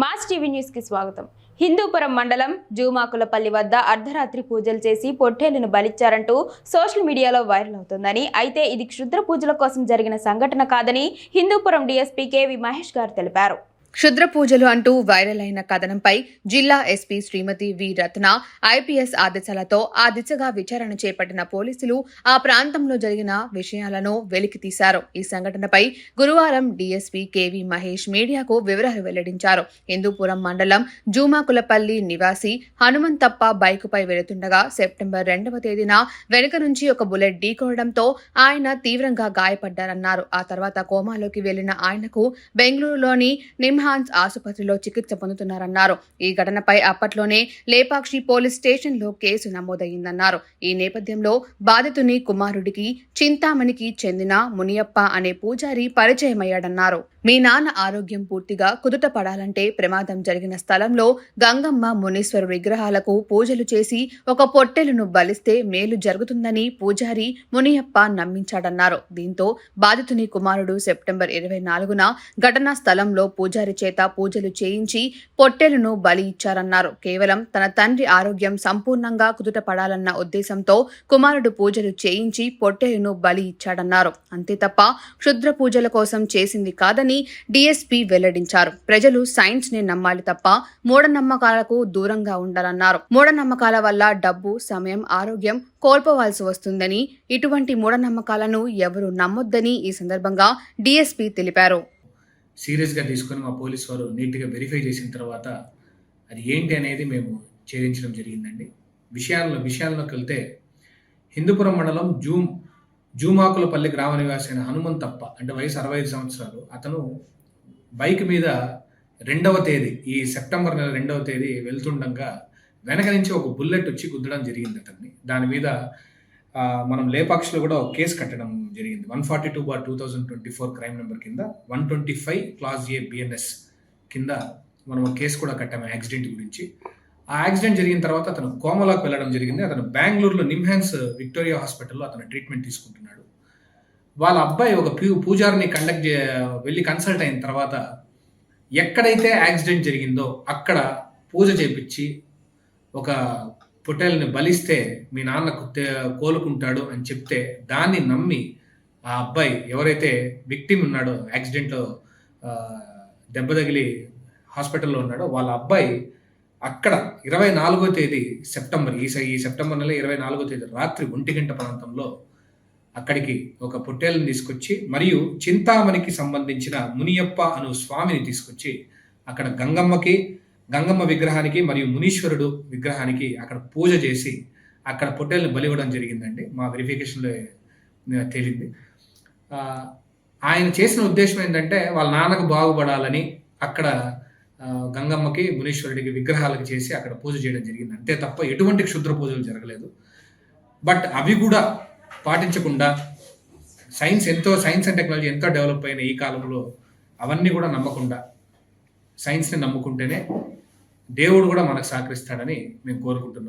Mass TV న్యూస్కి స్వాగతం. హిందూపురం మండలం జూమాకులపల్లి వద్ద అర్ధరాత్రి పూజలు చేసి పొట్టేలును బలిచ్చారంటూ సోషల్ మీడియాలో వైరల్ అవుతుందని. అయితే ఇది క్షుద్ర పూజల కోసం జరిగిన సంఘటన కాదని హిందూపురం డీఎస్పీ కేవి మహేష్ గారు తెలిపారు. క్షుద్ర పూజలు అంటూ వైరల్ అయిన కథనంపై జిల్లా ఎస్పీ శ్రీమతి వి రత్న ఐపీఎస్ ఆదేశాలతో ఆ దిశగా విచారణ చేపట్టిన పోలీసులు ఆ ప్రాంతంలో జరిగిన విషయాలను వెలికి తీశారు. ఈ సంఘటనపై గురువారం డీఎస్పీ కేవీ మహేష్ మీడియాకు వివరాలు వెల్లడించారు. హిందూపురం మండలం జూమాకులపల్లి నివాసి హనుమంతప్ప బైకుపై వెళుతుండగా సెప్టెంబర్ రెండవ తేదీన వెనుక నుంచి ఒక బుల్లెట్ ఢీకొనడంతో ఆయన తీవ్రంగా గాయపడ్డారన్నారు. ఆ తర్వాత కోమాలోకి వెళ్ళిన ఆయనకు బెంగళూరులోని నిమ్హ నిమ్హాన్స్ ఆసుపత్రిలో చికిత్స పొందుతున్నారన్నారు. ఈ ఘటనపై అప్పట్లోనే లేపాక్షి పోలీస్ స్టేషన్లో కేసు నమోదయ్యిందన్నారు. ఈ నేపథ్యంలో బాధితుని కుమారుడికి చింతామణికి చెందిన మునియప్ప అనే పూజారి పరిచయమయ్యాడన్నారు. మీ నాన్న ఆరోగ్యం పూర్తిగా కుదుట పడాలంటే ప్రమాదం జరిగిన స్థలంలో గంగమ్మ మునీశ్వరు విగ్రహాలకు పూజలు చేసి ఒక పొట్టెలను బలిస్తే మేలు జరుగుతుందని పూజారి మునియప్ప నమ్మించాడన్నారు. దీంతో బాధితుని కుమారుడు సెప్టెంబర్ ఇరవై నాలుగున ఘటనా స్థలంలో పూజారి చేత పూజలు చేయించి పొట్టెలను బలి ఇచ్చారన్నారు. కేవలం తన తండ్రి ఆరోగ్యం సంపూర్ణంగా కుదుట పడాలన్న ఉద్దేశంతో కుమారుడు పూజలు చేయించి పొట్టెలను బలి ఇచ్చాడన్నారు. అంతే తప్ప క్షుద్ర పూజల కోసం చేసింది కాదని డీఎస్పీ వెల్లడించారు. ప్రజలు సైన్స్ని నమ్మాలి తప్ప మూఢనమ్మకాలకు దూరంగా ఉండాలన్నారు. మూఢనమ్మకాల వల్ల డబ్బు సమయం ఆరోగ్యం కోల్పోవాల్సి వస్తుందని ఇటువంటి మూఢనమ్మకాలను ఎవరు నమ్మొద్దని ఈ సందర్భంగా డీఎస్పీ తెలిపారు. సీరియస్గా తీసుకొని మా పోలీస్ వారు నీట్గా వెరిఫై చేసిన తర్వాత అది ఏంటి అనేది మేము ఛేదించడం జరిగిందండి. విషయాల్లో విషయాల్లోకి వెళ్తే హిందూపురం మండలం జూమ్ జూమాకులపల్లి గ్రామ నివాసి అయిన హనుమంతప్ప అంటే వయసు అరవై ఐదు సంవత్సరాలు అతను బైక్ మీద రెండవ తేదీ ఈ సెప్టెంబర్ నెల రెండవ తేదీ వెళ్తుండగా వెనక నుంచి ఒక బుల్లెట్ వచ్చి గుద్దడం జరిగింది అతన్ని. దాని మీద మనం లేపాక్షులు కూడా ఒక కేసు కట్టడం జరిగింది. One forty two bar two thousand twenty four crime number కింద one twenty five clause A BNS కింద మనం ఒక కేసు కూడా కట్టాము యాక్సిడెంట్ గురించి. ఆ యాక్సిడెంట్ జరిగిన తర్వాత అతను కోమలోకి వెళ్ళడం జరిగింది. అతను బెంగళూరులో నిమ్హాన్స్ విక్టోరియా హాస్పిటల్లో అతను ట్రీట్మెంట్ తీసుకుంటున్నాడు. వాళ్ళ అబ్బాయి ఒక ప్యూ పూజారిని కండక్ట్ చే వెళ్ళి కన్సల్ట్ అయిన తర్వాత ఎక్కడైతే యాక్సిడెంట్ జరిగిందో అక్కడ పూజ చేపించి ఒక పొట్టేల్ని బలిస్తే మీ నాన్నకు కోలుకుంటాడు అని చెప్తే దాన్ని నమ్మి ఆ అబ్బాయి ఎవరైతే విక్టిమ్ ఉన్నాడో యాక్సిడెంట్లో దెబ్బ తగిలి హాస్పిటల్లో ఉన్నాడో వాళ్ళ అబ్బాయి అక్కడ ఇరవై నాలుగో తేదీ సెప్టెంబర్ ఈ స- ఈ సెప్టెంబర్ నెల ఇరవై నాలుగో తేదీ రాత్రి ఒంటి గంట ప్రాంతంలో అక్కడికి ఒక పొట్టేలను తీసుకొచ్చి మరియు చింతామణికి సంబంధించిన మునియప్ప అను స్వామిని తీసుకొచ్చి అక్కడ గంగమ్మకి గంగమ్మ విగ్రహానికి మరియు మునీశ్వరుడు విగ్రహానికి అక్కడ పూజ చేసి అక్కడ పొట్టేలను బలివ్వడం జరిగిందండి. మా వెరిఫికేషన్లో తేలింది. ఆయన చేసిన ఉద్దేశం ఏంటంటే వాళ్ళ నాన్నకు బాగుపడాలని అక్కడ గంగమ్మకి మునీశ్వరుడికి విగ్రహాలకు చేసి అక్కడ పూజ చేయడం జరిగింది. అంతే తప్ప ఎటువంటి క్షుద్ర పూజలు జరగలేదు. బట్ అవి కూడా పాటించకుండా సైన్స్ ఎంతో సైన్స్ అండ్ టెక్నాలజీ ఎంతో డెవలప్ అయిన ఈ కాలంలో అవన్నీ కూడా నమ్మకుండా సైన్స్ని నమ్ముకుంటేనే దేవుడు కూడా మనకు సహకరిస్తాడని మేము కోరుకుంటున్నాం.